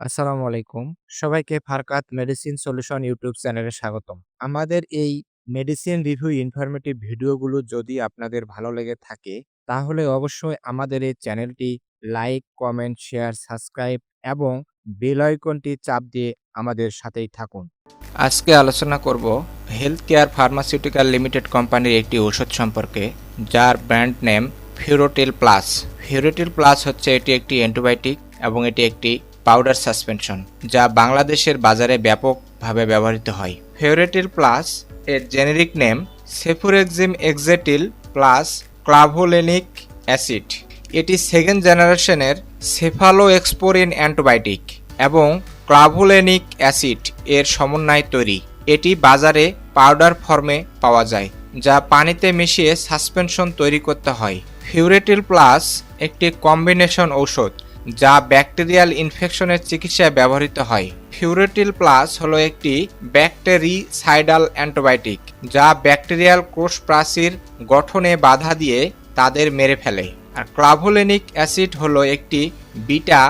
আসসালামু আলাইকুম। সবাইকে ফারকাত মেডিসিন সলিউশন ইউটিউব চ্যানেলে স্বাগতম। আমাদের এই মেডিসিন রিভিউ ইনফরমেটিভ ভিডিওগুলো যদি আপনাদের ভালো লেগে থাকে, তাহলে অবশ্যই আমাদের এই চ্যানেলটি লাইক, কমেন্ট, শেয়ার, সাবস্ক্রাইব এবং বেল আইকনটি চাপ দিয়ে আমাদের সাথেই থাকুন। আজকে আলোচনা করব হেলথ কেয়ার ফার্মাসিউটিক্যাল লিমিটেড কোম্পানির একটি ওষুধ সম্পর্কে যার brand name Furotil plus Furotil plus হচ্ছে এটি একটি অ্যান্টিবায়োটিক এবং এটি একটি পাউডার সাসপেনশন যা বাংলাদেশের বাজারে ব্যাপকভাবে ব্যবহৃত হয়। ফিউরেটিল প্লাস এর generic name cefuroxime axetil plus clavulanic acid এটি সেকেন্ড জেনারেশনের সেফালো এক্সপোরিন অ্যান্টিবায়োটিক এবং ক্লাভোলেনিক অ্যাসিড এর সমন্বয়ে তৈরি। এটি বাজারে পাউডার ফর্মে পাওয়া যায়, যা পানিতে মিশিয়ে সাসপেনশন তৈরি করতে হয়। ফিউরেটিল প্লাস একটি কম্বিনেশন ঔষধ যা ব্যাকটেরিয়াল ইনফেকশনের চিকিৎসায় ব্যবহৃত হয়। ফিউরেটিল প্লাস হলো একটি ব্যাকটেরিসাইডাল অ্যান্টিবায়োটিক যা ব্যাকটেরিয়াল কোষ প্রাচীর গঠনে বাধা দিয়ে তাদের মেরে ফেলে। আর ক্লাভোলেনিক অ্যাসিড হলো একটি বিটা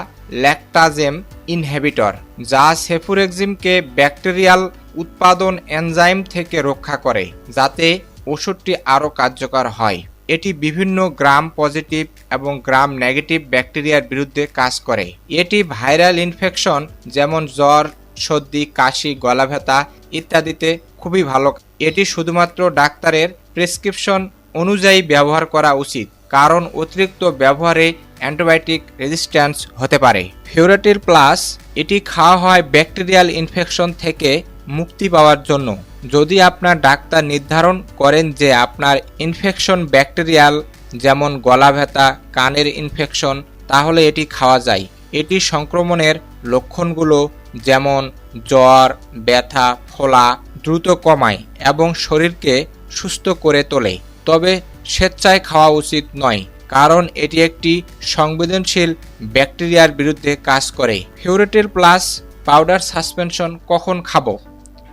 ল্যাকটাজেম ইনহেবিটর যা সেফুরেক্সিমকে ব্যাকটেরিয়াল উৎপাদন এনজাইম থেকে রক্ষা করে, যাতে ওষুধটি আরও কার্যকর হয়। এটি বিভিন্ন গ্রাম পজিটিভ এবং গ্রাম নেগেটিভ ব্যাকটেরিয়ার বিরুদ্ধে কাজ করে। এটি ভাইরাল ইনফেকশন যেমন জ্বর, সর্দি, কাশি গলা ব্যথা ইত্যাদিতে খুবই ভালো। এটি শুধুমাত্র ডাক্তারের প্রেসক্রিপশন অনুযায়ী ব্যবহার করা উচিত, কারণ অতিরিক্ত ব্যবহারে অ্যান্টিবায়োটিক রেজিস্ট্যান্স হতে পারে। ফিউরেটির প্লাস এটি খাওয়া হয় ব্যাকটেরিয়াল ইনফেকশন থেকে মুক্তি পাওয়ার জন্য। যদি আপনার ডাক্তার নির্ধারণ করেন যে আপনার ইনফেকশন ব্যাকটেরিয়াল যেমন গলা ব্যথা, কানের ইনফেকশন তাহলে এটি খাওয়া যায়। এটি সংক্রমণের লক্ষণগুলো যেমন জ্বর, ব্যথা, ফোলা দ্রুত কমায় এবং শরীরকে সুস্থ করে তোলে। তবে স্বেচ্ছায় খাওয়া উচিত নয়, কারণ এটি একটি সংবেদনশীল ব্যাকটেরিয়ার বিরুদ্ধে কাজ করে। ফিউরেটিল প্লাস পাউডার সাসপেনশন কখন খাব?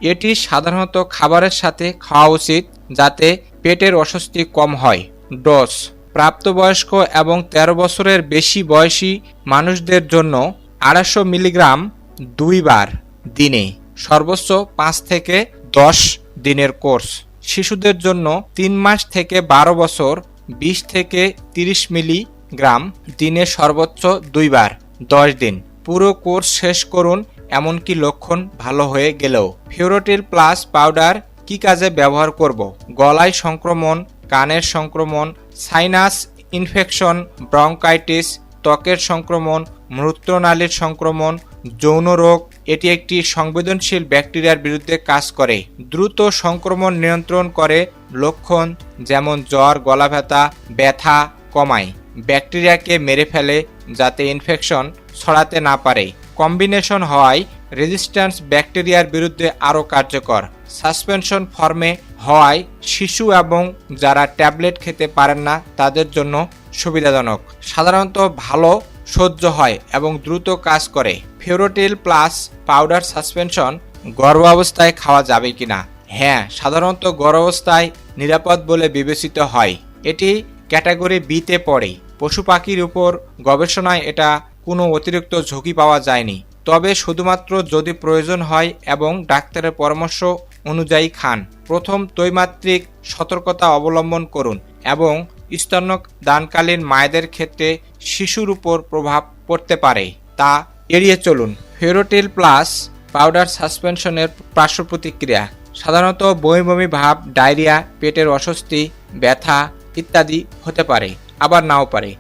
এটি সাধারণত খাবারের সাথে খাওয়া উচিত যাতে পেটের অস্বস্তি কম হয়। ডোজ। প্রাপ্তবয়স্ক এবং ১৩ বছরের বেশি বয়সী মানুষদের জন্য আড়াইশো মিলিগ্রাম দুইবার দিনে সর্বোচ্চ পাঁচ থেকে দশ দিনের কোর্স। শিশুদের জন্য তিন মাস থেকে বারো বছর, বিশ থেকে তিরিশ মিলিগ্রাম দিনে সর্বোচ্চ দুইবার দশ দিন। পুরো কোর্স শেষ করুন এমনকি লক্ষণ ভালো হয়ে গেলেও। ফিউরোটিল প্লাস পাউডার কি কাজে ব্যবহার করব? গলায় সংক্রমণ, কানের সংক্রমণ, সাইনাস ইনফেকশন, ব্রঙ্কাইটিস, ত্বকের সংক্রমণ, মূত্রনালীর সংক্রমণ, যৌন রোগ, এটি একটি সংবেদনশীল ব্যাকটেরিয়ার বিরুদ্ধে কাজ করে। দ্রুত সংক্রমণ নিয়ন্ত্রণ করে লক্ষণ যেমন জ্বর গলা ব্যথা ব্যথা কমায়। ব্যাকটেরিয়াকে মেরে ফেলে যাতে ইনফেকশন ছড়াতে না পারে। কম্বিনেশন হওয়ায় রেজিস্ট্যান্স ব্যাকটেরিয়ার বিরুদ্ধে আরও কার্যকর। সাসপেনশন ফর্মে হওয়ায় শিশু এবং যারা ট্যাবলেট খেতে পারেন না, তাদের জন্য সুবিধাজনক। সাধারণত ভালো সহ্য হয় এবং দ্রুত কাজ করে। ফিউরোটিল প্লাস পাউডার সাসপেনশন গর্ভাবস্থায় খাওয়া যাবে কিনা? হ্যাঁ সাধারণত গর্ভাবস্থায় নিরাপদ বলে বিবেচিত হয়। এটি ক্যাটাগরি বিতে পড়ে। পশু পাখির উপর গবেষণায় এটা কোনো অতিরিক্ত ঝুঁকি পাওয়া যায়নি। তবে শুধুমাত্র যদি প্রয়োজন হয় এবং ডাক্তারের পরামর্শ অনুযায়ী খান, প্রথম ত্রৈমাত্রিক সতর্কতা অবলম্বন করুন এবং স্তন্যক দানকালীন মায়েদের ক্ষেত্রে শিশুর উপর প্রভাব পড়তে পারে। তা এড়িয়ে চলুন। ফেরোটিল প্লাস পাউডার সাসপেনশনের পার্শ্ব প্রতিক্রিয়া সাধারণত বমি বমি ভাব, ডায়রিয়া, পেটের অস্বস্তি, ব্যথা ইত্যাদি হতে পারে, আবার নাও পারে।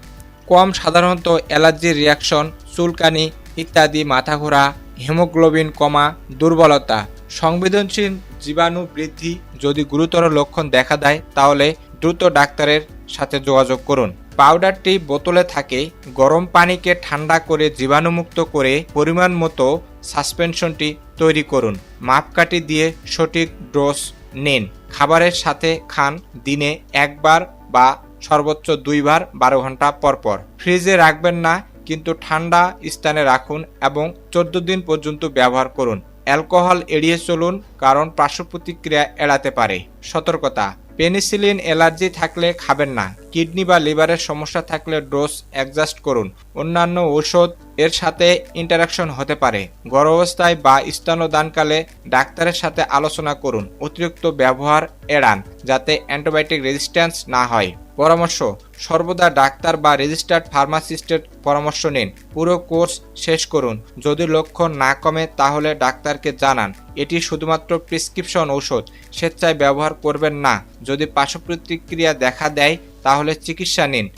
কম সাধারণত অ্যালার্জির রিয়াকশন, চুলকানি ইত্যাদি মাথা ঘোরা হিমোগ্লোবিন কমা, দুর্বলতা। সংবেদনশীল জীবাণু বৃদ্ধি যদি গুরুতর লক্ষণ দেখা দেয়, তাহলে দ্রুত ডাক্তারের সাথে যোগাযোগ করুন। পাউডারটি বোতলে থাকে, গরম পানিকে ঠান্ডা করে জীবাণুমুক্ত করে পরিমাণ মতো সাসপেনশনটি তৈরি করুন। মাপকাঠি দিয়ে সঠিক ডোজ নিন। খাবারের সাথে খান দিনে একবার বা সর্বোচ্চ দুইবার বারো ঘণ্টা পর পর ফ্রিজে রাখবেন না, কিন্তু ঠান্ডা স্থানে রাখুন এবং চোদ্দ দিন পর্যন্ত ব্যবহার করুন। অ্যালকোহল এড়িয়ে চলুন, কারণ পার্শ্ব প্রতিক্রিয়া এড়াতে পারে। সতর্কতা, পেনিসিলিন অ্যালার্জি থাকলে খাবেন না। কিডনি বা লিভারের সমস্যা থাকলে ডোজ অ্যাডজাস্ট করুন। অন্যান্য ঔষধ এর সাথে ইন্টারাকশন হতে পারে। গর্ভাবস্থায় বা স্তন্যদানকালে ডাক্তারের সাথে আলোচনা করুন। অতিরিক্ত ব্যবহার এড়ান, যাতে অ্যান্টিবায়োটিক রেজিস্ট্যান্স না হয়। পরামর্শ। সর্বদা ডাক্তার বা রেজিস্টার্ড ফার্মাসিস্টের পরামর্শ নিন। পুরো কোর্স শেষ করুন। যদি লক্ষণ না কমে, তাহলে ডাক্তারকে জানান। এটি শুধুমাত্র প্রেসক্রিপশন ঔষধ। স্বেচ্ছায় ব্যবহার করবেন না। যদি পার্শ্ব প্রতিক্রিয়া দেখা দেয়, তাহলে চিকিৎসা নিন।